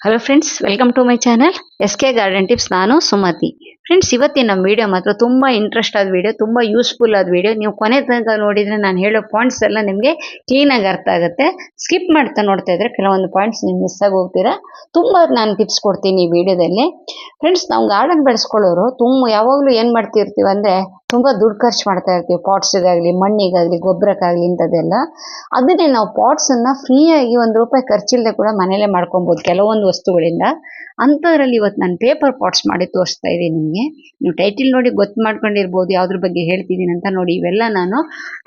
Hello friends welcome to my channel S K garden tips ನಾನು Sumathi friends ಇವತ್ತಿನ ನಮ್ಮ video ಮಾತ್ರ ತುಂಬ ಇಂಟ್ರೆಸ್ಟ್ ಆದ ವಿಡಿಯೋ ತುಂಬ ಯೂಸ್ಫುಲ್ ಆದ ವಿಡಿಯೋ ನೀವು ಕೊನೆ ತನಕ ನೋಡಿದರೆ ನಾನು ಹೇಳೋ ಪಾಯಿಂಟ್ಸ್ ಎಲ್ಲ ನಿಮಗೆ ಕ್ಲೀನಾಗಿ ಅರ್ಥ ಆಗುತ್ತೆ. ಸ್ಕಿಪ್ ಮಾಡ್ತಾ ನೋಡ್ತಾ ಇದ್ರೆ ಕೆಲವೊಂದು ಪಾಯಿಂಟ್ಸ್ ನೀವು ಮಿಸ್ ಆಗಿ ಹೋಗ್ತೀರಾ. ತುಂಬ ನಾನು ಟಿಪ್ಸ್ ಕೊಡ್ತೀನಿ ಈ ವಿಡಿಯೋದಲ್ಲಿ ಫ್ರೆಂಡ್ಸ್ ನಾವು ಗಾರ್ಡನ್ ಬೆಳೆಸ್ಕೊಳ್ಳೋರು ತುಂಬ, ಯಾವಾಗಲೂ ಏನು ಮಾಡ್ತಿರ್ತೀವಿ ಅಂದರೆ ತುಂಬ ದುಡ್ಡು ಖರ್ಚು ಮಾಡ್ತಾ ಇರ್ತೀವಿ. ಪಾಟ್ಸ್ಗಾಗಲಿ ಮಣ್ಣಿಗಾಗಲಿ, ಗೊಬ್ಬರಕ್ಕಾಗಲಿ ಇಂಥದ್ದೆಲ್ಲ. ಅದನ್ನೇ ನಾವು ಪಾಟ್ಸನ್ನು ಫ್ರೀಯಾಗಿ ಒಂದು ರೂಪಾಯಿ ಖರ್ಚಿಲ್ಲದೆ ಕೂಡ ಮನೇಲೇ ಮಾಡ್ಕೊಬೋದು ಕೆಲವೊಂದು ವಸ್ತುಗಳಿಂದ. ಅಂಥದ್ರಲ್ಲಿ ಇವತ್ತು ನಾನು ಪೇಪರ್ ಪಾಟ್ಸ್ ಮಾಡಿ ತೋರಿಸ್ತಾ ಇದ್ದೀನಿ ನಿಮಗೆ. ನೀವು ಟೈಟಿಲ್ ನೋಡಿ ಗೊತ್ತು ಮಾಡ್ಕೊಂಡಿರ್ಬೋದು, ಯಾವುದ್ರ ಬಗ್ಗೆ ಹೇಳ್ತಿದ್ದೀನಿ ಅಂತ ನೋಡಿ. ಇವೆಲ್ಲ ನಾನು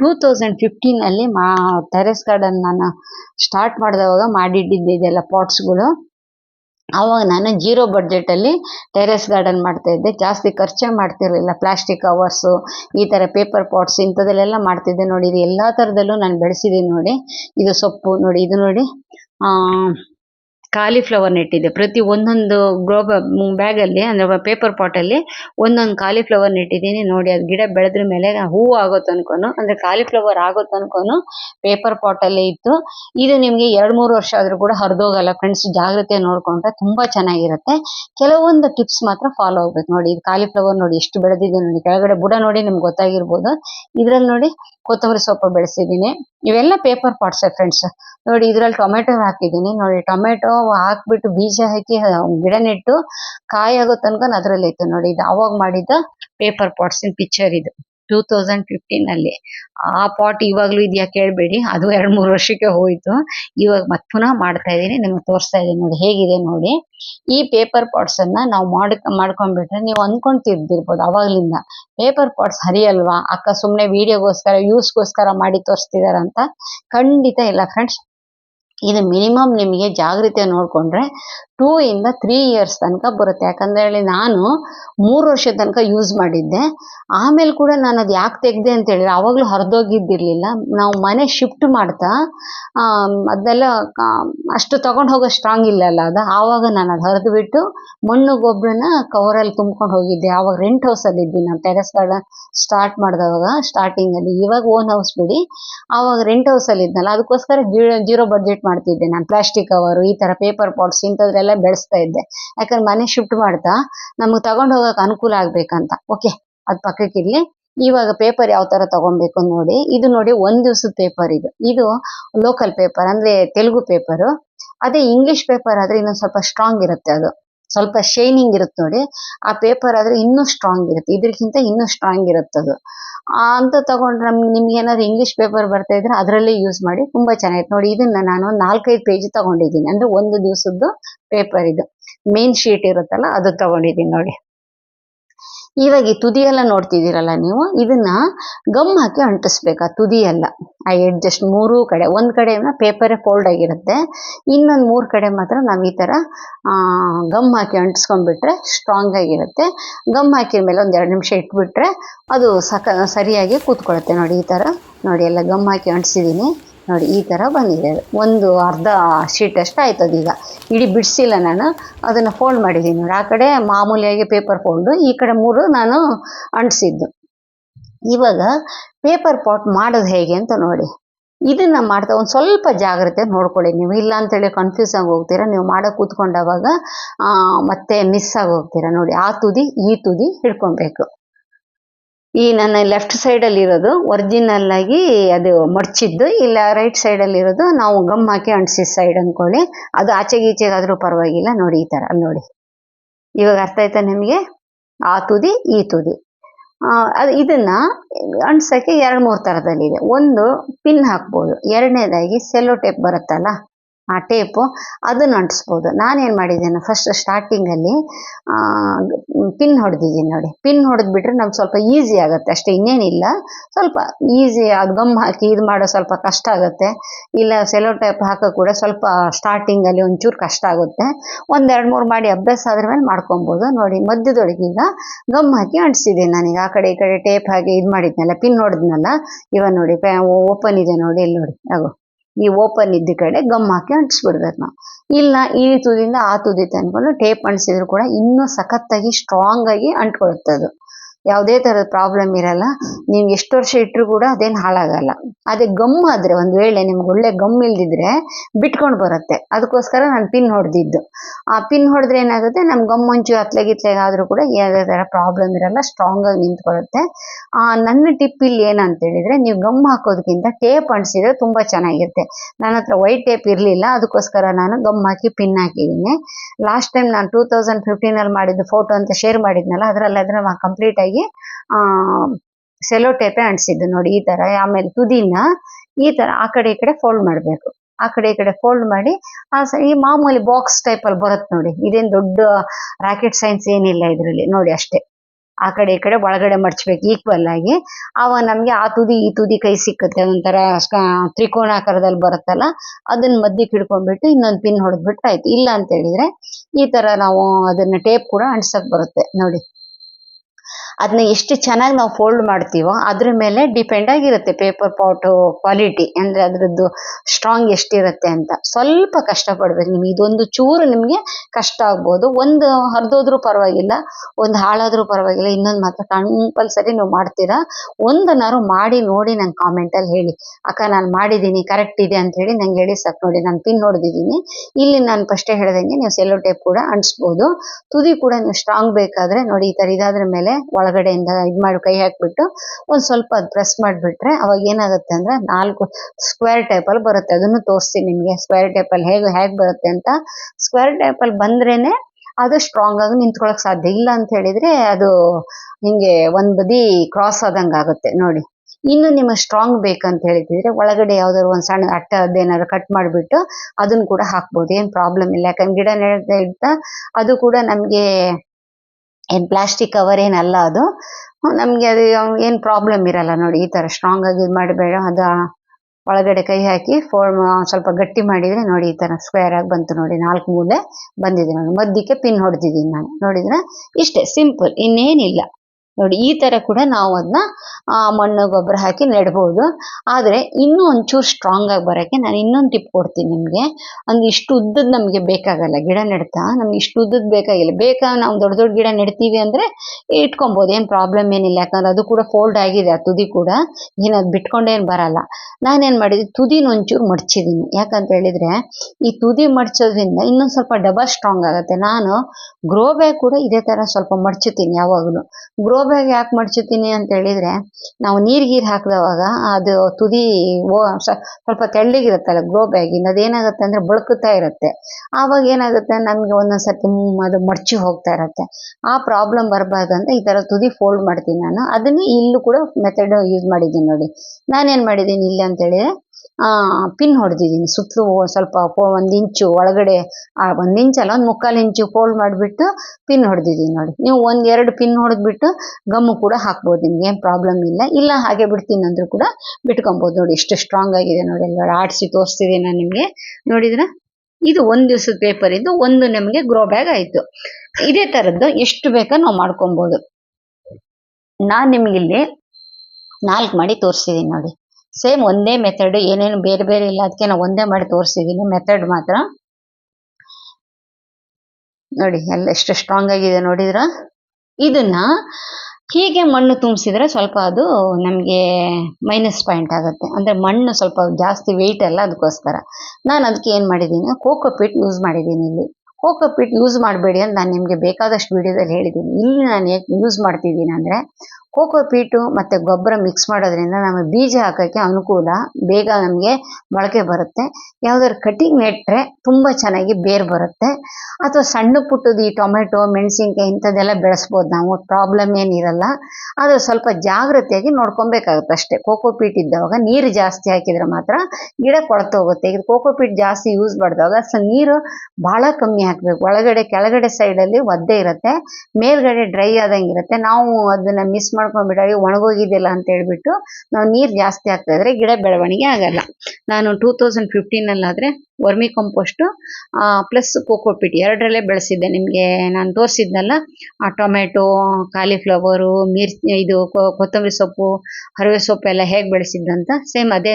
ಟೂ ತೌಸಂಡ್ ಫಿಫ್ಟೀನಲ್ಲಿ ಮಾ ಟೆರೆಸ್ ಗಾರ್ಡನ್ ನಾನು ಸ್ಟಾರ್ಟ್ ಮಾಡಿದವಾಗ ಮಾಡಿಟ್ಟಿದ್ದೆ ಇದೆಲ್ಲ ಪಾಟ್ಸ್ಗಳು ಆವಾಗ ನಾನು ಜೀರೋ ಬಡ್ಜೆಟಲ್ಲಿ ಟೆರೆಸ್ ಗಾರ್ಡನ್ ಮಾಡ್ತಾ ಇದ್ದೆ. ಜಾಸ್ತಿ ಖರ್ಚೆ ಮಾಡ್ತಿರಲಿಲ್ಲ. ಪ್ಲಾಸ್ಟಿಕ್ ಕವರ್ಸು ಈ ಥರ ಪೇಪರ್ ಪಾಟ್ಸ್ ಇಂಥದ್ದೆಲ್ಲ ಮಾಡ್ತಿದ್ದೆ ನೋಡಿ. ಇದು ಎಲ್ಲ ಥರದಲ್ಲೂ ನಾನು ಬೆಳೆಸಿದ್ದೀನಿ ನೋಡಿ. ಇದು ಸೊಪ್ಪು ನೋಡಿ, ಇದು ನೋಡಿ. ಕಾಲಿಫ್ಲವರ್ ನೆಟ್ಟಿದ್ದೆ ಪ್ರತಿ ಒಂದೊಂದು ಗ್ರೋ ಬ್ಯಾಗಲ್ಲಿ ಅಂದ್ರೆ ಪೇಪರ್ ಪಾಟ್ ಅಲ್ಲಿ ಒಂದೊಂದು ಕಾಲಿಫ್ಲವರ್ ನೆಟ್ಟಿದ್ದೀನಿ ನೋಡಿ, ಅದು ಗಿಡ ಬೆಳೆದ್ರ ಮೇಲೆ ಹೂವು ಆಗೋ ತನಕನು, ಅಂದ್ರೆ ಕಾಲಿಫ್ಲವರ್ ಆಗೋ ತನಕನು ಪೇಪರ್ ಪಾಟ್ ಅಲ್ಲೇ ಇತ್ತು. ಇದು ನಿಮಗೆ ಎರಡು ಮೂರು ವರ್ಷ ಆದ್ರೂ ಕೂಡ ಹರಿದೋಗಲ್ಲ ಫ್ರೆಂಡ್ಸ್ ಜಾಗ್ರತೆ ನೋಡ್ಕೊಂಡ್ರೆ ತುಂಬಾ ಚೆನ್ನಾಗಿರುತ್ತೆ. ಕೆಲವೊಂದು ಟಿಪ್ಸ್ ಮಾತ್ರ ಫಾಲೋ ಆಗ್ಬೇಕು. ನೋಡಿ, ಇದು ಕಾಲಿಫ್ಲವರ್ ನೋಡಿ, ಎಷ್ಟು ಬೆಳೆದಿದೆ ನೋಡಿ, ಕೆಳಗಡೆ ಬುಡ ನೋಡಿ ನಿಮ್ಗೆ ಗೊತ್ತಾಗಿರ್ಬೋದು. ಇದ್ರಲ್ಲಿ ನೋಡಿ ಕೊತ್ತಂಬರಿ ಸೊಪ್ಪು ಬೆಳೆಸಿದ್ದೀನಿ. ಇವೆಲ್ಲ ಪೇಪರ್ ಪಾಟ್ಸ್ ಫ್ರೆಂಡ್ಸ್ ನೋಡಿ, ಇದ್ರಲ್ಲಿ ಟೊಮೆಟೊ ಹಾಕಿದ್ದೀನಿ. ನೋಡಿ ಟೊಮೆಟೊ ಹಾಕ್ಬಿಟ್ಟು ಬೀಜ ಹಾಕಿ ಗಿಡ ನೆಟ್ಟು ಕಾಯಿ ಆಗೋ ತನಕ ಅದ್ರಲ್ಲಿ ಇತ್ತು ನೋಡಿ. ಇದು ಅವಾಗ ಮಾಡಿದ್ದ ಪೇಪರ್ ಪಾಟ್ಸ್ ಇನ್ ಪಿಕ್ಚರ್ ಇದು. ಟೂ ತೌಸಂಡ್ ಫಿಫ್ಟೀನ್ ಅಲ್ಲಿ. ಆ ಪಾಟ್ ಇವಾಗ್ಲೂ ಇದೆಯಾ ಹೇಳ್ಬೇಡಿ ಅದು ಎರಡು ಮೂರು ವರ್ಷಕ್ಕೆ ಹೋಯ್ತು. ಇವಾಗ ಮತ್ ಪುನಃ ಮಾಡ್ತಾ ಇದೀನಿ ನಿಮ್ಗೆ ತೋರಿಸ್ತಾ ಇದೀನಿ ನೋಡಿ ಹೇಗಿದೆ ನೋಡಿ. ಈ ಪೇಪರ್ ಪಾಟ್ಸ್ ಅನ್ನ ನಾವು ಮಾಡ್, ಮಾಡ್ಕೊಂಡ್ಬಿಟ್ರೆ ನೀವು ಅನ್ಕೊಂತಿರ್ದಿರ್ಬೋದು ಅವಾಗ್ಲಿಂದ. ಪೇಪರ್ ಪಾಟ್ಸ್ ಹರಿಯಲ್ವಾ? ಅಕ್ಕ ಸುಮ್ಮನೆ ವಿಡಿಯೋಗೋಸ್ಕರ ಯೂಸ್ಗೋಸ್ಕರ ಮಾಡಿ ತೋರಿಸ್ತಿದಾರಂತ ಖಂಡಿತ ಇಲ್ಲ ಫ್ರೆಂಡ್ಸ್ ಇದು ಮಿನಿಮಮ್ ನಿಮಗೆ ಜಾಗ್ರತೆ ನೋಡಿಕೊಂಡ್ರೆ ಟೂ ಇಂದ ತ್ರೀ ಇಯರ್ಸ್ ತನಕ ಬರುತ್ತೆ. ಯಾಕಂದ್ರೆ ಹೇಳಿ ನಾನು ಮೂರು ವರ್ಷದ ತನಕ ಯೂಸ್ ಮಾಡಿದ್ದೆ. ಆಮೇಲೆ ಕೂಡ ನಾನು ಅದು ಯಾಕೆ ತೆಗೆದೆ ಅಂತ ಹೇಳಿದ್ರೆ ಆವಾಗಲೂ ಹರಿದೋಗಿದ್ದಿರಲಿಲ್ಲ. ನಾವು ಮನೆ ಶಿಫ್ಟ್ ಮಾಡ್ತಾ ಅದನ್ನೆಲ್ಲ ಅಷ್ಟು ತಗೊಂಡು ಹೋಗೋ ಸ್ಟ್ರಾಂಗ್ ಇಲ್ಲಲ್ಲ ಅದು. ಆವಾಗ ನಾನು ಅದು ಹರಿದು ಬಿಟ್ಟು ಮಣ್ಣು ಗೊಬ್ಬರನ ಕವರಲ್ಲಿ ತುಂಬ್ಕೊಂಡು ಹೋಗಿದ್ದೆ. ಆವಾಗ ರೆಂಟ್ ಹೌಸಲ್ಲಿ ಇದ್ವಿ. ನಾನು ಟೆರೆಸ್ ಗಾರ್ಡನ್ ಸ್ಟಾರ್ಟ್ ಮಾಡಿದವಾಗ ಸ್ಟಾರ್ಟಿಂಗಲ್ಲಿ ಇವಾಗ ಓನ್ ಹೌಸ್ ಬಿಡಿ. ಆವಾಗ ರೆಂಟ್ ಹೌಸಲ್ಲಿ ಇದ್ನಲ್ಲ, ಅದಕ್ಕೋಸ್ಕರ ಜೀರೋ ಬಡ್ಜೆಟ್ ಮಾಡ್ತಿದ್ದೆ ನಾನು. ಪ್ಲಾಸ್ಟಿಕ್ ಕವರ್ ಈ ತರ ಪೇಪರ್ ಪಾಟ್ಸ್ ಇಂಥದ್ರೆಲ್ಲ ಬೆಳೆಸ್ತಾ ಇದ್ದೆ. ಯಾಕಂದ್ರೆ ಮನೆ ಶಿಫ್ಟ್ ಮಾಡ್ತಾ ನಮಗೆ ತಗೊಂಡು ಹೋಗಕ್ಕೆ ಅನುಕೂಲ ಆಗ್ಬೇಕಂತ. ಓಕೆ ಅದು ಪಕ್ಕಕ್ಕಿರ್ಲಿ. ಇವಾಗ ಪೇಪರ್ ಯಾವ ತರ ತಗೊಬೇಕು ನೋಡಿ. ಇದು ನೋಡಿ ಒಂದ್ ದಿವಸದ ಪೇಪರ್ ಇದು. ಇದು ಲೋಕಲ್ ಪೇಪರ್ ಅಂದ್ರೆ ತೆಲುಗು ಪೇಪರ್ ಅದೇ ಇಂಗ್ಲಿಷ್ ಪೇಪರ್ ಆದ್ರೆ ಇನ್ನೊಂದು ಸ್ವಲ್ಪ ಸ್ಟ್ರಾಂಗ್ ಇರುತ್ತೆ ಅದು. ಸ್ವಲ್ಪ ಶೈನಿಂಗ್ ಇರುತ್ತೆ ನೋಡಿ. ಆ ಪೇಪರ್ ಆದ್ರೆ ಇನ್ನೂ ಸ್ಟ್ರಾಂಗ್ ಇರುತ್ತೆ. ಇದಕ್ಕಿಂತ ಇನ್ನೂ ಸ್ಟ್ರಾಂಗ್ ಇರುತ್ತೆ ಅದು. ಅಂತ ತಗೊಂಡ್ರೆ ನಮ್ಗೆ ನಿಮ್ಗೆ ಏನಾದ್ರು ಇಂಗ್ಲಿಷ್ ಪೇಪರ್ ಬರ್ತಾ ಇದ್ರೆ ಅದರಲ್ಲೇ ಯೂಸ್ ಮಾಡಿ. ತುಂಬಾ ಚೆನ್ನಾಗಿತ್ತು. ನೋಡಿ, ಇದನ್ನ ನಾನು ನಾಲ್ಕೈದು ಪೇಜ್ ತಗೊಂಡಿದ್ದೀನಿ. ಅಂದ್ರೆ ಒಂದು ದಿವಸದ್ದು ಪೇಪರ್ ಇದು. ಮೇನ್ ಶೀಟ್ ಇರುತ್ತಲ್ಲ, ಅದು ತಗೊಂಡಿದ್ದೀನಿ ನೋಡಿ. ಇವಾಗ ಈ ತುದಿ ಎಲ್ಲ ನೋಡ್ತಿದ್ದೀರಲ್ಲ ನೀವು? ಇದನ್ನ ಗಮ್ ಹಾಕಿ ಅಂಟಿಸ್ಬೇಕು, ಆ ತುದಿ ಎಲ್ಲ. ಆ ಎಡ್ಜಸ್ಟ್ ಮೂರೂ ಕಡೆ, ಒಂದು ಕಡೆ ಪೇಪರೇ ಫೋಲ್ಡ್ ಆಗಿರುತ್ತೆ. ಇನ್ನೊಂದು ಮೂರು ಕಡೆ ಮಾತ್ರ ನಾವು ಈ ತರ ಗಮ್ ಹಾಕಿ ಅಂಟಿಸ್ಕೊಂಡ್ಬಿಟ್ರೆ ಸ್ಟ್ರಾಂಗ್ ಆಗಿರುತ್ತೆ. ಗಮ್ ಹಾಕಿದ ಮೇಲೆ ಒಂದ್ ಎರಡು ನಿಮಿಷ ಇಟ್ಬಿಟ್ರೆ ಅದು ಸಕ, ಸರಿಯಾಗಿ ಕೂತ್ಕೊಳ್ಳುತ್ತೆ ನೋಡಿ ಈ ತರ. ನೋಡಿ ಎಲ್ಲ ಗಮ್ ಹಾಕಿ ಅಂಟಿಸಿದೀನಿ. ನೋಡಿ, ಈ ಥರ ಬಂದಿದೆ. ಒಂದು ಅರ್ಧ ಶೀಟ್ ಅಷ್ಟು ಆಯ್ತದ ಈಗ. ಇಡೀ ಬಿಡಿಸಿಲ್ಲ ನಾನು, ಅದನ್ನು ಫೋಲ್ಡ್ ಮಾಡಿದ್ದೀನಿ ನೋಡಿ. ಆ ಕಡೆ ಮಾಮೂಲಿಯಾಗಿ ಪೇಪರ್ ಫೋಲ್ಡು ಈ ಕಡೆ ಮೂರು ನಾನು ಅಂಟಿಸಿದ್ದು. ಇವಾಗ ಪೇಪರ್ ಪಾಟ್ ಮಾಡೋದು ಹೇಗೆ ಅಂತ ನೋಡಿ. ಇದನ್ನು ಮಾಡ್ತಾ ಒಂದು ಸ್ವಲ್ಪ ಜಾಗ್ರತೆ ನೋಡ್ಕೊಳ್ಳಿ ನೀವು. ಇಲ್ಲ ಅಂತೇಳಿ ಕನ್ಫ್ಯೂಸ್ ಆಗಿ ಹೋಗ್ತೀರಾ. ನೀವು ಮಾಡೋ ಕೂತ್ಕೊಂಡಾಗ ಮತ್ತೆ ಮಿಸ್ ಆಗಿ ಹೋಗ್ತೀರಾ ನೋಡಿ. ಆ ತುದಿ, ಈ ತುದಿ ಹಿಡ್ಕೊಬೇಕು. ಈ ನನ್ನ ಲೆಫ್ಟ್ ಅಲ್ಲಿ ಇರೋದು ಒರಿಜಿನಲ್ ಆಗಿ ಅದು ಮಡ್ಚಿದ್ದು, ಇಲ್ಲ ರೈಟ್ ಸೈಡಲ್ಲಿ ಇರೋದು ನಾವು ಗಮ್ ಹಾಕಿ ಅಂಟಿಸಿದ ಸೈಡ್ ಅಂದ್ಕೊಳ್ಳಿ ಅದು ಆಚೆಗೆ ಗೀಚೆಗಾದರೂ ಪರವಾಗಿಲ್ಲ, ನೋಡಿ ಈ ಥರ ಅಲ್ಲಿ ನೋಡಿ. ಇವಾಗ ಅರ್ಥ ಆಯ್ತಾ ನಿಮಗೆ? ಆ ತುದಿ, ಈ ತುದಿ. ಅದು ಇದನ್ನ ಅಂಟ್ಸೋಕ್ಕೆ ಎರಡು ಮೂರು ಥರದಲ್ಲಿದೆ ಒಂದು ಪಿನ್ ಹಾಕ್ಬೋದು. ಎರಡನೇದಾಗಿ ಸೆಲ್ಲೋ ಟೇಪ್ ಬರುತ್ತಲ್ಲ ಆ ಟೇಪು ಅದನ್ನು ಅಂಟಿಸ್ಬೋದು. ನಾನೇನು ಮಾಡಿದ್ದೇನೆ ಫಸ್ಟ್ ಸ್ಟಾರ್ಟಿಂಗಲ್ಲಿ ಪಿನ್ ಹೊಡೆದಿದ್ದೀನಿ ನೋಡಿ. ಪಿನ್ ಹೊಡೆದ್ಬಿಟ್ರೆ ನಮ್ಗೆ ಸ್ವಲ್ಪ ಈಸಿ ಆಗುತ್ತೆ. ಅಷ್ಟೇ ಇನ್ನೇನಿಲ್ಲ. ಸ್ವಲ್ಪ ಈಸಿ ಅದು ಗಮ್ ಹಾಕಿ ಇದು ಮಾಡೋ ಸ್ವಲ್ಪ ಕಷ್ಟ ಆಗುತ್ತೆ. ಇಲ್ಲ ಸೆಲೋ ಟೈಪ್ ಹಾಕೋ ಕೂಡ ಸ್ವಲ್ಪ ಸ್ಟಾರ್ಟಿಂಗಲ್ಲಿ ಒಂಚೂರು ಕಷ್ಟ ಆಗುತ್ತೆ. ಒಂದೆರಡು ಮೂರು ಮಾಡಿ ಅಭ್ಯಾಸ ಆದ್ರ ಮೇಲೆ ಮಾಡ್ಕೊಬೋದು. ನೋಡಿ, ಮಧ್ಯದೊಳಗೆ ಈಗ ಗಮ್ ಹಾಕಿ ಅಂಟಿಸಿದ್ದೀನಿ ನಾನೀಗ. ಆ ಕಡೆ ಈ ಕಡೆ ಟೇಪ್ ಹಾಕಿ ಇದು ಮಾಡಿದ್ನಲ್ಲ ಪಿನ್ ಹೊಡೆದ್ನಲ್ಲ, ಇವಾಗ ನೋಡಿ ಓಪನ್ ಇದೆ ನೋಡಿ, ಇಲ್ಲಿ ನೋಡಿ. ಆಗೋ ಈ ಓಪನ್ ಇದ್ದ ಕಡೆ ಗಮ್ ಹಾಕಿ ಅಂಟಿಸ್ಬಿಡ್ಬೇಕು ನಾವು. ಇಲ್ಲ, ಈ ತುದಿಯಿಂದ ಆ ತುದಿ ತನಕ ಟೇಪ್ ಅಂಟಿಸಿದ್ರು ಕೂಡ ಇನ್ನೂ ಸಖತ್ತಾಗಿ ಸ್ಟ್ರಾಂಗ್ ಆಗಿ ಅಂಟ್ಕೊಳುತ್ತೆ ಅದು. ಯಾವುದೇ ಥರದ ಪ್ರಾಬ್ಲಮ್ ಇರಲ್ಲ. ನೀವು ಎಷ್ಟು ವರ್ಷ ಇಟ್ಟರು ಕೂಡ ಅದೇನು ಹಾಳಾಗಲ್ಲ. ಅದೇ ಗಮ್ ಆದರೆ ಒಂದು ವೇಳೆ ನಿಮ್ಗೆ ಒಳ್ಳೆ ಗಮ್ ಇಲ್ದಿದ್ರೆ ಬಿಟ್ಕೊಂಡು ಬರುತ್ತೆ. ಅದಕ್ಕೋಸ್ಕರ ನಾನು ಪಿನ್ ಹೊಡೆದಿದ್ದು. ಆ ಪಿನ್ ಹೊಡೆದ್ರೆ ಏನಾಗುತ್ತೆ? ನಮ್ಮ ಗಮ್ ಒಂಚು ಅತ್ಲೆಗಿತ್ಲೆಗಾದರೂ ಕೂಡ ಯಾವುದೇ ಥರ ಪ್ರಾಬ್ಲಮ್ ಇರಲ್ಲ ಸ್ಟ್ರಾಂಗ್ ಆಗಿ ನಿಂತ್ಕೊಳ್ಳುತ್ತೆ. ಆ, ನನ್ನ ಟಿಪ್ ಇಲ್ಲಿ ಏನಂತ ಹೇಳಿದ್ರೆ ನೀವು ಗಮ್ ಹಾಕೋದಕ್ಕಿಂತ ಟೇಪ್ ಅಂಟಿಸಿದ್ರೆ ತುಂಬ ಚೆನ್ನಾಗಿರುತ್ತೆ. ನನ್ನ ಹತ್ರ ವೈಟ್ ಟೇಪ್ ಇರಲಿಲ್ಲ ಅದಕ್ಕೋಸ್ಕರ ನಾನು ಗಮ್ ಹಾಕಿ ಪಿನ್ ಹಾಕಿದ್ದೀನಿ ಲಾಸ್ಟ್ ಟೈಮ್ ನಾನು ಟೂ ತೌಸಂಡ್ ಫಿಫ್ಟೀನಲ್ಲಿ ಮಾಡಿದ್ದು ಫೋಟೋ ಅಂತ ಶೇರ್ ಮಾಡಿದ್ನಲ್ಲ ಅದರಲ್ಲಿ ಅದನ್ನ ಕಂಪ್ಲೀಟ್ ಆಗಿ ಸೆಲೋ ಟೇಪೆ ಅಂಟಿಸಿದ್ದು ನೋಡಿ, ಈ ತರ. ಆಮೇಲೆ ತುದಿನ ಈ ತರ, ಆ ಕಡೆ ಈ ಕಡೆ ಫೋಲ್ಡ್ ಮಾಡಬೇಕು. ಆ ಕಡೆ ಈ ಕಡೆ ಫೋಲ್ಡ್ ಮಾಡಿ, ಆ ಈ ಮಾಮೂಲಿ ಬಾಕ್ಸ್ ಟೈಪ್ ಅಲ್ಲಿ ಬರುತ್ತೆ ನೋಡಿ. ಇದೇನ್ ದೊಡ್ಡ ರಾಕೆಟ್ ಸೈನ್ಸ್ ಏನಿಲ್ಲ ಇದರಲ್ಲಿ, ನೋಡಿ ಅಷ್ಟೇ. ಆ ಕಡೆ ಈ ಕಡೆ ಒಳಗಡೆ ಮಡ್ಚ್ಬೇಕು ಈಕ್ವಲ್ ಆಗಿ. ಅವ ನಮಗೆ ಆ ತುದಿ, ಈ ತುದಿ ಕೈ ಸಿಕ್ಕುತ್ತೆ, ಒಂಥರ ತ್ರಿಕೋಣಾಕಾರದಲ್ಲಿ ಬರುತ್ತಲ್ಲ, ಅದನ್ನ ಮಧ್ಯಕ್ಕೆ ಹಿಡ್ಕೊಂಡ್ಬಿಟ್ಟು ಇನ್ನೊಂದು ಪಿನ್ ಹೊಡೆದ್ಬಿಟ್ರೆ ಆಯ್ತು. ಇಲ್ಲ ಅಂತ ಹೇಳಿದ್ರೆ ಈ ತರ ನಾವು ಅದನ್ನ ಟೇಪ್ ಕೂಡ ಅಂಟಿಸಕ್ ಬರುತ್ತೆ, ನೋಡಿ. ಅದನ್ನ ಎಷ್ಟು ಚೆನ್ನಾಗಿ ನಾವು ಫೋಲ್ಡ್ ಮಾಡ್ತೀವೋ ಅದ್ರ ಮೇಲೆ ಡಿಪೆಂಡ್ ಆಗಿರುತ್ತೆ ಪೇಪರ್ ಪಾಟು ಕ್ವಾಲಿಟಿ ಅಂದ್ರೆ ಅದ್ರದ್ದು ಸ್ಟ್ರಾಂಗ್ ಎಷ್ಟಿರುತ್ತೆ ಅಂತ. ಸ್ವಲ್ಪ ಕಷ್ಟಪಡ್ಬೇಕು ನಿಮ್ಗೆ. ಇದೊಂದು ಚೂರು ನಿಮಗೆ ಕಷ್ಟ ಆಗ್ಬೋದು. ಒಂದು ಹರಿದೋದ್ರೂ ಪರವಾಗಿಲ್ಲ, ಒಂದು ಹಾಳಾದ್ರೂ ಪರವಾಗಿಲ್ಲ, ಇನ್ನೊಂದು ಮಾತ್ರ ಕಂಪಲ್ಸರಿ ನೀವು ಮಾಡ್ತೀರಾ? ಒಂದನ್ನಾರು ಮಾಡಿ ನೋಡಿ ನಂಗೆ ಕಾಮೆಂಟಲ್ಲಿ ಹೇಳಿ. ಅಕ್ಕ, ನಾನು ಮಾಡಿದ್ದೀನಿ ಕರೆಕ್ಟ್ ಇದೆ ಅಂತ ಹೇಳಿ ನಂಗೆ ಹೇಳಿ ಸಾಕು ನೋಡಿ. ನಾನು ಪಿನ್ ಹೊಡೆದಿದ್ದೀನಿ ಇಲ್ಲಿ ನಾನು ಫಸ್ಟೇ ಹೇಳ್ದಂಗೆ ನೀವು ಸೆಲ್ಲೋ ಟೇಪ್ ಕೂಡ ಅಂಟಿಸ್ಬೋದು. ತುದಿ ಕೂಡ ನೀವು ಸ್ಟ್ರಾಂಗ್ ಬೇಕಾದ್ರೆ ನೋಡಿ ಈ ಥರ ಇದಾದ್ರ ಮೇಲೆ ಒಳಗಡೆಯಿಂದ ಇದು ಮಾಡಿ ಕೈ ಹಾಕ್ಬಿಟ್ಟು ಒಂದು ಸ್ವಲ್ಪ ಅದು ಪ್ರೆಸ್ ಮಾಡಿಬಿಟ್ರೆ ಅವಾಗ ಏನಾಗುತ್ತೆ ಅಂದ್ರೆ ನಾಲ್ಕು ಸ್ಕ್ವೇರ್ ಟೈಪಲ್ಲಿ ಬರುತ್ತೆ. ಅದನ್ನು ತೋರಿಸ್ತೀನಿ ನಿಮಗೆ. ಸ್ಕ್ವೇರ್ ಟೈಪಲ್ಲಿ ಹೇಗೆ ಹೇಗೆ ಬರುತ್ತೆ ಅಂತ. ಸ್ಕ್ವೇರ್ ಟೈಪಲ್ಲಿ ಬಂದ್ರೇನೆ ಅದು ಸ್ಟ್ರಾಂಗ್ ಆಗಿ ನಿಂತ್ಕೊಳಕ್ ಸಾಧ್ಯ. ಇಲ್ಲ ಅಂತ ಹೇಳಿದ್ರೆ ಅದು ಹಿಂಗೆ ಒಂದ್ ಬದಿ ಕ್ರಾಸ್ ಆದಂಗೆ ಆಗುತ್ತೆ. ನೋಡಿ. ಇನ್ನು ನಿಮಗೆ ಸ್ಟ್ರಾಂಗ್ ಬೇಕಂತ ಹೇಳಿದ್ರೆ ಒಳಗಡೆ ಯಾವ್ದಾದ್ರು ಒಂದು ಸಣ್ಣ ಅಟ್ಟದ್ದೇನಾದ್ರು ಕಟ್ ಮಾಡಿಬಿಟ್ಟು ಅದನ್ನ ಕೂಡ ಹಾಕ್ಬೋದು. ಏನು ಪ್ರಾಬ್ಲಮ್ ಇಲ್ಲ. ಯಾಕಂದ್ರೆ ಗಿಡ ನೆಡ್ತಾ ಅದು ಕೂಡ ನಮಗೆ ಏನು ಪ್ಲಾಸ್ಟಿಕ್ ಕವರ್ ಏನಲ್ಲ ಅದು. ನಮಗೆ ಅದು ಏನು ಪ್ರಾಬ್ಲಮ್ ಇರಲ್ಲ ನೋಡಿ, ಈ ಥರ ಸ್ಟ್ರಾಂಗ್ ಆಗಿ ಇದು ಮಾಡಬೇಡ, ಅದು ಒಳಗಡೆ ಕೈ ಹಾಕಿ ಫೋಲ್ಡ್ ಸ್ವಲ್ಪ ಗಟ್ಟಿ ಮಾಡಿದರೆ ನೋಡಿ ಈ ತರ ಸ್ಕ್ವೇರ್ ಆಗಿ ಬಂತು ನೋಡಿ, ನಾಲ್ಕು ಮೂಲೆ ಬಂದಿದೆ ನೋಡಿ. ಮಧ್ಯಕ್ಕೆ ಪಿನ್ ಹೊಡೆದಿದ್ದೀನಿ ನಾನು. ನೋಡಿದ್ರೆ? ಇಷ್ಟೇ ಸಿಂಪಲ್ ಇನ್ನೇನಿಲ್ಲ. ನೋಡಿ, ಈ ಥರ ಕೂಡ ನಾವು ಅದನ್ನ ಮಣ್ಣು, ಗೊಬ್ಬರ ಹಾಕಿ ನೆಡ್ಬೋದು. ಆದರೆ ಇನ್ನೂ ಒಂಚೂರು ಸ್ಟ್ರಾಂಗ್ ಆಗಿ ಬರೋಕ್ಕೆ ನಾನು ಇನ್ನೊಂದು ಟಿಪ್ ಕೊಡ್ತೀನಿ ನಿಮಗೆ. ಒಂದು ಇಷ್ಟು ಉದ್ದದ್ದು ನಮಗೆ ಬೇಕಾಗಲ್ಲ ಗಿಡ ನೆಡ್ತಾ. ನಮ್ಗೆ ಇಷ್ಟು ಉದ್ದದ್ದು ಬೇಕಾಗಿಲ್ಲ. ಬೇಕಾ ನಾವು ದೊಡ್ಡ ದೊಡ್ಡ ಗಿಡ ನೆಡ್ತೀವಿ ಅಂದರೆ ಇಟ್ಕೊಬೋದು, ಏನು ಪ್ರಾಬ್ಲಮ್ ಏನಿಲ್ಲ. ಯಾಕಂದ್ರೆ ಅದು ಕೂಡ ಫೋಲ್ಡ್ ಆಗಿದೆ, ಆ ತುದಿ ಕೂಡ. ಏನು ಅದು ಬಿಟ್ಕೊಂಡೇನು ಬರಲ್ಲ. ನಾನೇನು ಮಾಡಿದ್ವಿ ತುದಿನ ಒಂಚೂರು ಮಡ್ಚಿದ್ದೀನಿ. ಯಾಕಂತ ಹೇಳಿದ್ರೆ, ಈ ತುದಿ ಮಡ್ಚೋದ್ರಿಂದ ಇನ್ನೊಂದು ಸ್ವಲ್ಪ ಡಬಲ್ ಸ್ಟ್ರಾಂಗ್ ಆಗುತ್ತೆ. ನಾನು ಗ್ರೋ ಬ್ಯಾಗ್ ಕೂಡ ಇದೇ ಥರ ಸ್ವಲ್ಪ ಮಡ್ಚುತ್ತೀನಿ ಯಾವಾಗಲೂ. ಗ್ರೋ ಬ್ಯಾಗ್ ಯಾಕೆ ಮಡ್ಚುತ್ತೀನಿ ಅಂತ ಹೇಳಿದ್ರೆ, ನಾವು ನೀರು ಗೀರು ಹಾಕಿದವಾಗ ಅದು ತುದಿ ಓ ಸ್ವಲ್ಪ ತೆಳ್ಳಗಿರುತ್ತಲ್ಲ ಗ್ರೋ ಬ್ಯಾಗಿಂದ ಅದೇನಾಗುತ್ತೆ ಅಂದರೆ ಬಳುಕುತ್ತಾ ಇರುತ್ತೆ. ಆವಾಗ ಏನಾಗುತ್ತೆ ನಮಗೆ ಒಂದೊಂದು ಅದು ಮಡ್ಚಿ ಹೋಗ್ತಾ ಇರುತ್ತೆ. ಆ ಪ್ರಾಬ್ಲಮ್ ಬರಬಾರ್ದು ಅಂತ ಈ ಥರ ತುದಿ ಫೋಲ್ಡ್ ಮಾಡ್ತೀನಿ ನಾನು. ಅದನ್ನೇ ಇಲ್ಲೂ ಕೂಡ ಮೆಥಡ್ ಯೂಸ್ ಮಾಡಿದ್ದೀನಿ ನೋಡಿ. ನಾನೇನು ಮಾಡಿದ್ದೀನಿ ಇಲ್ಲಿ ಅಂತೇಳಿ ಪಿನ್ ಹೊಡೆದಿದ್ದೀನಿ. ಸುತ್ತಲೂ ಸ್ವಲ್ಪ ಒಂದು ಇಂಚು ಒಳಗಡೆ ಒಂದು ಇಂಚಲ್ಲ ಒಂದು ಮುಕ್ಕಾಲು ಇಂಚು ಫೋಲ್ಡ್ ಮಾಡಿಬಿಟ್ಟು ಪಿನ್ ಹೊಡೆದಿದ್ದೀನಿ ನೋಡಿ. ನೀವು ಒಂದು ಎರಡು ಪಿನ್ ಹೊಡೆದ್ಬಿಟ್ಟು ಗಮ್ಮು ಕೂಡ ಹಾಕ್ಬೋದು, ನಿಮ್ಗೆ ಏನು ಪ್ರಾಬ್ಲಮ್ ಇಲ್ಲ. ಇಲ್ಲ, ಹಾಗೆ ಬಿಡ್ತೀನಿ ಅಂದರೂ ಕೂಡ ಬಿಟ್ಕೊಬೋದು ನೋಡಿ. ಎಷ್ಟು ಸ್ಟ್ರಾಂಗ್ ಆಗಿದೆ ನೋಡಿ ಎಲ್ಲ ಆಡಿಸಿ ತೋರಿಸ್ತಿದ್ದೀನಿ ನಾನು ನಿಮಗೆ. ನೋಡಿದ್ರೆ? ಇದು ಒಂದು ದಿವಸದ ಪೇಪರ್ ಇದ್ದು ಒಂದು ನಮಗೆ ಗ್ರೋ ಬ್ಯಾಗ್ ಆಯಿತು. ಇದೇ ಥರದ್ದು ಎಷ್ಟು ಬೇಕಾ ನಾವು ಮಾಡ್ಕೊಬೋದು. ನಾನು ನಿಮಗಿಲ್ಲಿ ನಾಲ್ಕು ಮಾಡಿ ತೋರಿಸ್ತಿದ್ದೀನಿ ನೋಡಿ. ಸೇಮ್ ಒಂದೇ ಮೆಥಡ್ ಏನೇನು ಬೇರೆ ಬೇರೆ ಇಲ್ಲ, ಅದಕ್ಕೆ ನಾವು ಒಂದೇ ಮಾಡಿ ತೋರಿಸಿದ್ದೀನಿ ಮೆಥಡ್ ಮಾತ್ರ. ನೋಡಿ, ಎಲ್ಲ ಎಷ್ಟು ಸ್ಟ್ರಾಂಗ್ ಆಗಿದೆ ನೋಡಿದ್ರ? ಇದನ್ನ ಹೀಗೆ ಮಣ್ಣು ತುಂಬಿಸಿದ್ರೆ ಸ್ವಲ್ಪ ಅದು ನಮಗೆ ಮೈನಸ್ ಪಾಯಿಂಟ್ ಆಗುತ್ತೆ. ಅಂದರೆ ಮಣ್ಣು ಸ್ವಲ್ಪ ಜಾಸ್ತಿ ವೆಯ್ಟ್ ಅಲ್ಲ ಅದಕ್ಕೋಸ್ಕರ ನಾನು ಅದಕ್ಕೆ ಏನು ಮಾಡಿದ್ದೀನಿ ಕೋಕೋ ಪಿಟ್ ಯೂಸ್ ಮಾಡಿದ್ದೀನಿ ಇಲ್ಲಿ. ಕೋಕೋ ಪಿಟ್ ಯೂಸ್ ಮಾಡಬೇಡಿ ಅಂತ ನಾನು ನಿಮಗೆ ಬೇಕಾದಷ್ಟು ವಿಡಿಯೋದಲ್ಲಿ ಹೇಳಿದ್ದೀನಿ ಇಲ್ಲಿ ನಾನು ಯೂಸ್ ಮಾಡ್ತಿದ್ದೀನಿ ಅಂದರೆ ಕೋಕೋ ಪೀಟು ಮತ್ತು ಗೊಬ್ಬರ ಮಿಕ್ಸ್ ಮಾಡೋದ್ರಿಂದ ನಮಗೆ ಬೀಜ ಹಾಕೋಕ್ಕೆ ಅನುಕೂಲ. ಬೇಗ ನಮಗೆ ಮೊಳಕೆ ಬರುತ್ತೆ. ಯಾವುದಾದ್ರು ಕಟಿಂಗ್ ನೆಟ್ಟರೆ ತುಂಬ ಚೆನ್ನಾಗಿ ಬೇರು ಬರುತ್ತೆ. ಅಥವಾ ಸಣ್ಣ ಪುಟ್ಟದು ಈ ಟೊಮೆಟೊ, ಮೆಣಸಿನ್ಕಾಯಿ ಇಂಥದ್ದೆಲ್ಲ ಬೆಳೆಸ್ಬೋದು ನಾವು ಪ್ರಾಬ್ಲಮ್ ಏನಿರಲ್ಲ ಆದರೆ ಸ್ವಲ್ಪ ಜಾಗ್ರತೆಯಾಗಿ ನೋಡ್ಕೊಬೇಕಾಗುತ್ತೆ ಅಷ್ಟೇ. ಕೋಕೋ ಪೀಟ್ ಇದ್ದಾಗ ನೀರು ಜಾಸ್ತಿ ಹಾಕಿದ್ರೆ ಮಾತ್ರ ಗಿಡ ಕೊಳ್ತೋಗುತ್ತೆ ಈಗ ಕೋಕೋ ಪೀಟ್ ಜಾಸ್ತಿ ಯೂಸ್ ಮಾಡಿದಾಗ ಸೊ ನೀರು ಭಾಳ ಕಮ್ಮಿ ಹಾಕಬೇಕು. ಒಳಗಡೆ, ಕೆಳಗಡೆ ಸೈಡಲ್ಲಿ ಒದ್ದೆ ಇರುತ್ತೆ. ಮೇಲ್ಗಡೆ ಡ್ರೈ ಆದಂಗೆ ಇರುತ್ತೆ. ನಾವು ಅದನ್ನ ಮಿಸ್ ಮಾಡ್ಕೊಂಡ್ಬಿಟ್ಟಾಗ ಒಣಗೋಗಿದ್ದಿಲ್ಲ ಅಂತ ಹೇಳ್ಬಿಟ್ಟು, ನಾವು ನೀರು ಜಾಸ್ತಿ ಹಾಕ್ತಾ ಇದ್ರೆ ಗಿಡ ಬೆಳವಣಿಗೆ ಆಗಲ್ಲ. ನಾನು ಟೂ ತೌಸಂಡ್ ಫಿಫ್ಟೀನಲ್ಲಾದರೆ ವರ್ಮಿ ಕಂಪೋಸ್ಟು ಪ್ಲಸ್ ಕೋಕೋಪಿಟ್ ಎರಡರಲ್ಲೇ ಬೆಳೆಸಿದ್ದೆ. ನಿಮಗೆ ನಾನು ತೋರಿಸಿದ್ನಲ್ಲ ಟೊಮೆಟೊ ಕಾಲಿಫ್ಲವರು, ಮಿರ್, ಇದು ಕೊತ್ತಂಬರಿ ಸೊಪ್ಪು, ಹರವೆ ಸೊಪ್ಪು ಎಲ್ಲ ಹೇಗೆ ಬೆಳೆಸಿದ್ದಂತ ಸೇಮ್ ಅದೇ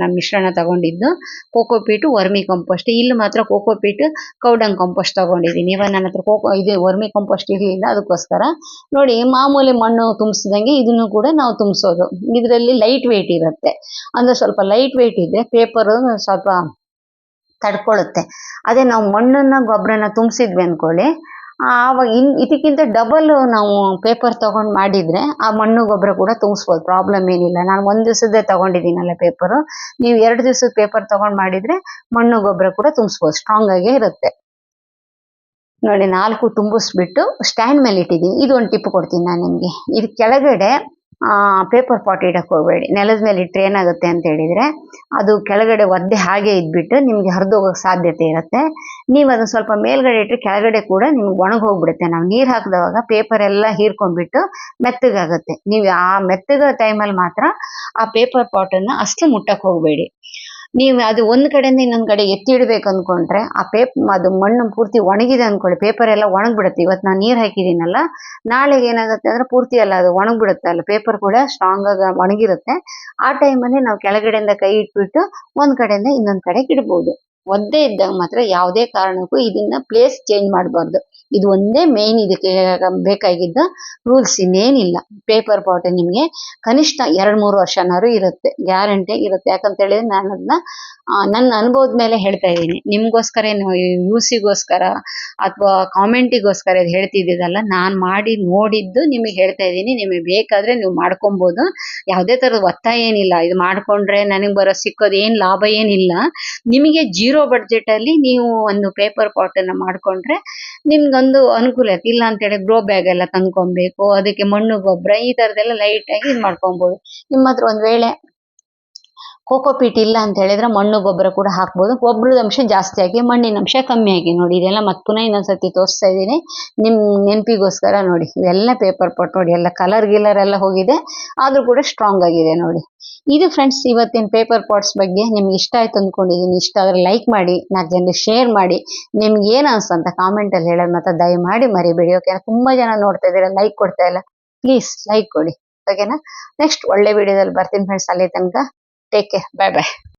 ನಮ್ಮ ಮಿಶ್ರಣ ತಗೊಂಡಿದ್ದು. ಕೋಕೋಪೀಟು ವರ್ಮಿ ಕಂಪೋಸ್ಟ್ ಇಲ್ಲಿ ಮಾತ್ರ ಕೋಕೋಪೀಟ್ ಕೌಡಂಗ್ ಕಂಪೋಸ್ಟ್ ತಗೊಂಡಿದ್ದೀನಿ. ಇವಾಗ ನನ್ನ ಹತ್ರ ಕೋಕೋ, ಇದು ವರ್ಮಿ ಕಂಪೋಸ್ಟ್ ಇರಲಿಲ್ಲ, ಅದಕ್ಕೋಸ್ಕರ. ನೋಡಿ, ಮಾಮೂಲಿ ಮಣ್ಣು ತುಂಬಿಸಿದಂಗೆ ಇದನ್ನು ಕೂಡ ನಾವು ತುಂಬಿಸೋದು. ಇದರಲ್ಲಿ ಲೈಟ್ ವೆಯ್ಟ್ ಇರುತ್ತೆ. ಅಂದರೆ ಸ್ವಲ್ಪ ಲೈಟ್ ವೆಯ್ಟ್ ಇದ್ದರೆ ಪೇಪರ್ ಸ್ವಲ್ಪ ತಡ್ಕೊಳ್ಳುತ್ತೆ ಅದೇ ನಾವು ಮಣ್ಣನ್ನ ಗೊಬ್ಬರನ ತುಂಬಿಸಿದ್ವಿ ಅನ್ಕೊಳ್ಳಿ. ಆವಾಗ ಇನ್, ಇದಕ್ಕಿಂತ ಡಬಲ್ ನಾವು ಪೇಪರ್ ತಗೊಂಡು ಮಾಡಿದ್ರೆ ಆ ಮಣ್ಣು ಗೊಬ್ಬರ ಕೂಡ ತುಂಬಿಸ್ಬೋದು. ಪ್ರಾಬ್ಲಮ್ ಏನಿಲ್ಲ. ನಾನು ಒಂದು ದಿವಸದ್ದೇ ತಗೊಂಡಿದ್ದೀನಲ್ಲ ಪೇಪರು ನೀವು ಎರಡು ದಿವ್ಸದ ಪೇಪರ್ ತಗೊಂಡು ಮಾಡಿದ್ರೆ ಮಣ್ಣು ಗೊಬ್ಬರ ಕೂಡ ತುಂಬಿಸ್ಬೋದು. ಸ್ಟ್ರಾಂಗ್ ಆಗೇ ಇರುತ್ತೆ. ನೋಡಿ, ನಾಲ್ಕು ತುಂಬಿಸ್ಬಿಟ್ಟು ಸ್ಟ್ಯಾಂಡ್ ಮೇಲೆ ಇಟ್ಟಿದ್ದೀನಿ. ಇದು ಒಂದು ಟಿಪ್ ಕೊಡ್ತೀನಿ ನಾನು ನಿಮಗೆ. ಇದು ಕೆಳಗಡೆ ಪೇಪರ್ ಪಾಟ್ ಇಡಕ್ಕೆ ಹೋಗಬೇಡಿ. ನೆಲದ ಮೇಲೆ ಇಟ್ಟರೆ ಏನಾಗುತ್ತೆ ಅಂತ ಹೇಳಿದರೆ ಅದು ಕೆಳಗಡೆ ಒದ್ದೆ ಹಾಗೆ ಇದ್ಬಿಟ್ಟು ನಿಮಗೆ ಹರಿದೋಗೋಕೆ ಸಾಧ್ಯತೆ ಇರುತ್ತೆ. ನೀವು ಅದನ್ನು ಸ್ವಲ್ಪ ಮೇಲ್ಗಡೆ ಇಟ್ಟರೆ ಕೆಳಗಡೆ ಕೂಡ ನಿಮ್ಗೆ ಒಣಗಿ ಹೋಗ್ಬಿಡುತ್ತೆ. ನಾವು ನೀರು ಹಾಕಿದವಾಗ ಪೇಪರ್ ಎಲ್ಲ ಹೀರ್ಕೊಂಡ್ಬಿಟ್ಟು ಮೆತ್ತಗಾಗುತ್ತೆ. ನೀವು ಆ ಮೆತ್ತಗ ಟೈಮಲ್ಲಿ ಮಾತ್ರ ಆ ಪೇಪರ್ ಪಾಟನ್ನು ಅಷ್ಟು ಮುಟ್ಟಕ್ಕೆ ಹೋಗಬೇಡಿ. ನೀವು ಅದು ಒಂದು ಕಡೆಯಿಂದ ಇನ್ನೊಂದು ಕಡೆ ಎತ್ತಿ ಇಡಬೇಕು ಅಂದ್ಕೊಂಡ್ರೆ ಆ ಪೇಪ್, ಅದು ಮಣ್ಣು ಪೂರ್ತಿ ಒಣಗಿದೆ ಅಂದ್ಕೊಳ್ಳಿ ಪೇಪರ್ ಎಲ್ಲ ಒಣಗ್ಬಿಡುತ್ತೆ. ಇವತ್ತು ನಾನು ನೀರು ಹಾಕಿದ್ದೀನಲ್ಲ, ನಾಳೆಗೆ ಏನಾಗುತ್ತೆ ಅಂದ್ರೆ ಪೂರ್ತಿ ಅಲ್ಲ, ಅದು ಒಣಗ್ಬಿಡುತ್ತೆ ಅಲ್ಲ. ಪೇಪರ್ ಕೂಡ ಸ್ಟ್ರಾಂಗ್ ಆಗಿ ಒಣಗಿರುತ್ತೆ. ಆ ಟೈಮಲ್ಲಿ ನಾವು ಕೆಳಗಡೆಯಿಂದ ಕೈ ಇಟ್ಬಿಟ್ಟು ಒಂದ್ ಕಡೆಯಿಂದ ಇನ್ನೊಂದ್ ಕಡೆಗೆ ಇಡ್ಬೋದು. ಒದ್ದೆ ಇದ್ದಾಗ ಮಾತ್ರ ಯಾವುದೇ ಕಾರಣಕ್ಕೂ ಇದನ್ನ ಪ್ಲೇಸ್ ಚೇಂಜ್ ಮಾಡಬಾರ್ದು. ಇದು ಒಂದೇ ಮೇನ್ ಇದಕ್ಕೆ ಬೇಕಾಗಿದ್ದ ರೂಲ್ಸ್ ಇನ್ನೇನಿಲ್ಲ. ಪೇಪರ್ ಪಾಟ್ ನಿಮಗೆ ಕನಿಷ್ಠ ಎರಡು ಮೂರು ವರ್ಷನಾದ್ರು ಇರುತ್ತೆ. ಗ್ಯಾರಂಟಿ ಇರುತ್ತೆ. ಯಾಕಂತ ಹೇಳಿದ್ರೆ ನಾನು ಅದನ್ನ ನನ್ನ ಅನುಭವದ ಮೇಲೆ ಹೇಳ್ತಾ ಇದ್ದೀನಿ. ನಿಮ್ಗೋಸ್ಕರ ಏನು ಯೂಸಿಗೋಸ್ಕರ ಅಥವಾ ಕಾಮೆಂಟಿಗೋಸ್ಕರ ಇದು ಹೇಳ್ತಿದ್ದೀರಲ್ಲ, ನಾನು ಮಾಡಿ ನೋಡಿದ್ದು ನಿಮಗೆ ಹೇಳ್ತಾ ಇದ್ದೀನಿ. ನಿಮಗೆ ಬೇಕಾದ್ರೆ ನೀವು ಮಾಡ್ಕೊಬೋದು. ಯಾವುದೇ ಥರದ ಒತ್ತಾಯ ಏನಿಲ್ಲ. ಇದು ಮಾಡ್ಕೊಂಡ್ರೆ ನನಗೆ ಬರೋ ಸಿಕ್ಕೋದು ಏನು ಲಾಭ ಏನಿಲ್ಲ. ನಿಮಗೆ ಜೀರೋ ಬಡ್ಜೆಟಲ್ಲಿ ನೀವು ಒಂದು ಪೇಪರ್ ಪಾಟನ್ನು ಮಾಡ್ಕೊಂಡ್ರೆ ನಿಮ್ಗೊಂದು ಅನುಕೂಲ ಇರುತ್ತೆ. ಇಲ್ಲ ಅಂತೇಳಿ ಗ್ರೋ ಬ್ಯಾಗ್ ಎಲ್ಲ ತಂದ್ಕೊಬೇಕು, ಅದಕ್ಕೆ ಮಣ್ಣು ಗೊಬ್ಬರ ಈ ತರದೆಲ್ಲ ಲೈಟ್ ಆಗಿ ಮಾಡ್ಕೊಬೋದು ಮಾಡ್ಕೊಬಹುದು ನಿಮ್ಮತ್ರ ಒಂದು ವೇಳೆ ಕೋಕೋಪೀಟ್ ಇಲ್ಲ ಅಂತ ಹೇಳಿದ್ರೆ ಮಣ್ಣು ಗೊಬ್ಬರ ಕೂಡ ಹಾಕ್ಬೋದು. ಗೊಬ್ಬರದ ಅಂಶ ಜಾಸ್ತಿ ಆಗಿ, ಮಣ್ಣಿನ ಅಂಶ ಕಮ್ಮಿ ಆಗಿ ನೋಡಿ, ಇದೆಲ್ಲ ಮತ್ತೆ ಪುನಃ ಇನ್ನೊಂದ್ಸತಿ ತೋರಿಸ್ತಾ ಇದ್ದೀನಿ. ನಿಮ್ಮ ನೆನಪಿಗೋಸ್ಕರ ನೋಡಿ, ಇವೆಲ್ಲ ಪೇಪರ್ ಪಾಟ್ ನೋಡಿ, ಎಲ್ಲ ಕಲರ್ ಗಿಲರ್ ಎಲ್ಲ ಹೋಗಿದೆ, ಆದರೂ ಕೂಡ ಸ್ಟ್ರಾಂಗ್ ಆಗಿದೆ ನೋಡಿ. ಇದು ಫ್ರೆಂಡ್ಸ್ ಇವತ್ತಿನ ಪೇಪರ್ ಪಾಟ್ಸ್ ಬಗ್ಗೆ ನಿಮ್ಗೆ ಇಷ್ಟ ಆಯ್ತು ಅಂದ್ಕೊಂಡಿದ್ದೀನಿ ಇಷ್ಟ ಆದ್ರೆ ಲೈಕ್ ಮಾಡಿ, ನಾಲ್ಕು ಜನರಿಗೆ ಶೇರ್ ಮಾಡಿ. ನಿಮ್ಗೆ ಏನು ಅಂತ ಕಾಮೆಂಟಲ್ಲಿ ಹೇಳೋದು ಮತ್ತೆ ದಯಮಾಡಿ ಮರಿಬೇಡಿ ಓಕೆ ತುಂಬಾ ಜನ ನೋಡ್ತಾ ಇದ್ದೀರಾ ಲೈಕ್ ಕೊಡ್ತಾ ಇಲ್ಲ. ಪ್ಲೀಸ್ ಲೈಕ್ ಕೊಡಿ ಓಕೆನಾ ನೆಕ್ಸ್ಟ್ ಒಳ್ಳೆ ವಿಡಿಯೋದಲ್ಲಿ ಬರ್ತೀನಿ ಫ್ರೆಂಡ್ಸ್ ಅಲ್ಲಿ ತನಕ. Take care bye bye.